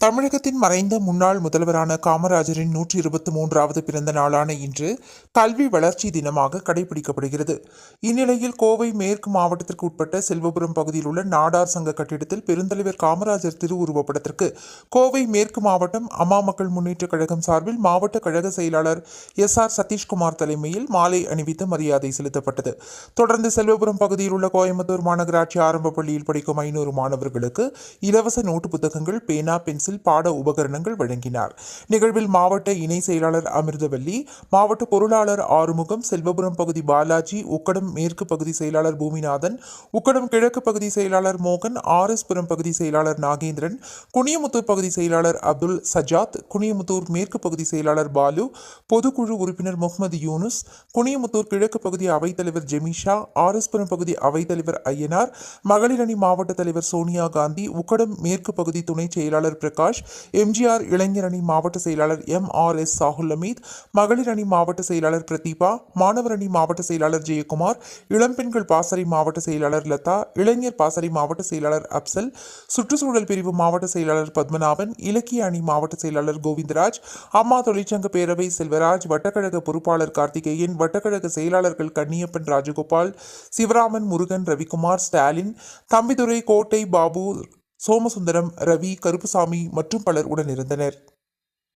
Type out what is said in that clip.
தமிழகத்தின் மறைந்த முன்னாள் முதல்வரான காமராஜரின் நூற்றி இருபத்தி மூன்றாவது பிறந்த நாளான இன்று கல்வி வளர்ச்சி தினமாக கடைபிடிக்கப்படுகிறது. இந்நிலையில் கோவை மேற்கு மாவட்டத்திற்கு உட்பட்ட செல்வபுரம் பகுதியில் உள்ள நாடார் சங்க கட்டிடத்தில் பெருந்தலைவர் காமராஜர் திருவுருவப்படத்திற்கு கோவை மேற்கு மாவட்டம் அம்மா மக்கள் முன்னேற்றக் கழகம் சார்பில் மாவட்ட கழக செயலாளர் எஸ் ஆர் சதீஷ்குமார் தலைமையில் மாலை அணிவித்து மரியாதை செலுத்தப்பட்டது. தொடர்ந்து செல்வபுரம் பகுதியில் உள்ள கோயம்புத்தூர் மாநகராட்சி ஆரம்ப பள்ளியில் படிக்கும் ஐநூறு மாணவர்களுக்கு இலவச நோட்டு புத்தகங்கள் பேனா பென்சில் பாட உபகரணங்கள் வழங்கினார். நிகழ்வில் மாவட்ட இணை செயலாளர் அமிர்தவல்லி மாவட்ட பொருளாளர் ஆறுமுகம் செல்வபுரம் பகுதி பாலாஜி உக்கடம் மேற்கு பகுதி செயலாளர் பூமிநாதன் உக்கடம் கிழக்கு பகுதி செயலாளர் மோகன் ஆர் எஸ் புரம் பகுதி செயலாளர் நாகேந்திரன் குனியமுத்தூர் பகுதி செயலாளர் அப்துல் சஜாத் குனியமுத்தூர் மேற்கு பகுதி செயலாளர் பாலு பொதுக்குழு உறுப்பினர் முகமது யூனுஸ் குனியமுத்தூர் கிழக்கு பகுதி அவைத்தலைவர் ஜெமிஷா ஆர் எஸ் புரம் பகுதி அவைத்தலைவர் ஐயனார் மகளிர் அணி மாவட்ட தலைவர் சோனியா காந்தி உக்கடம் மேற்கு பகுதி துணை செயலாளர் பிரகாஷ் எம்ஜிஆர் இளைஞர் அணி மாவட்ட செயலாளர் M R S Sahul Ameed மகளிர் அணி மாவட்ட செயலாளர் பிரதீபா மாணவர் அணி மாவட்ட செயலாளர் ஜெயக்குமார் இளம்பெண்கள் பாசறை மாவட்ட செயலாளர் லதா இளைஞர் பாசறை மாவட்ட செயலாளர் அப்சல் சுற்றுச்சூழல் பிரிவு மாவட்ட செயலாளர் பத்மநாபன் இலக்கிய அணி மாவட்ட செயலாளர் கோவிந்தராஜ் அம்மா தொழிற்சங்க பேரவை செல்வராஜ் வட்டக்கழக பொறுப்பாளர் கார்த்திகேயன் வட்டக்கழக செயலாளர்கள் கன்னியப்பன் ராஜகோபால் சிவராமன் முருகன் ரவிக்குமார் ஸ்டாலின் தம்பிதுரை கோட்டை பாபு சோமசுந்தரம் ரவி கருப்புசாமி மற்றும் பலர் உடனிருந்தனர்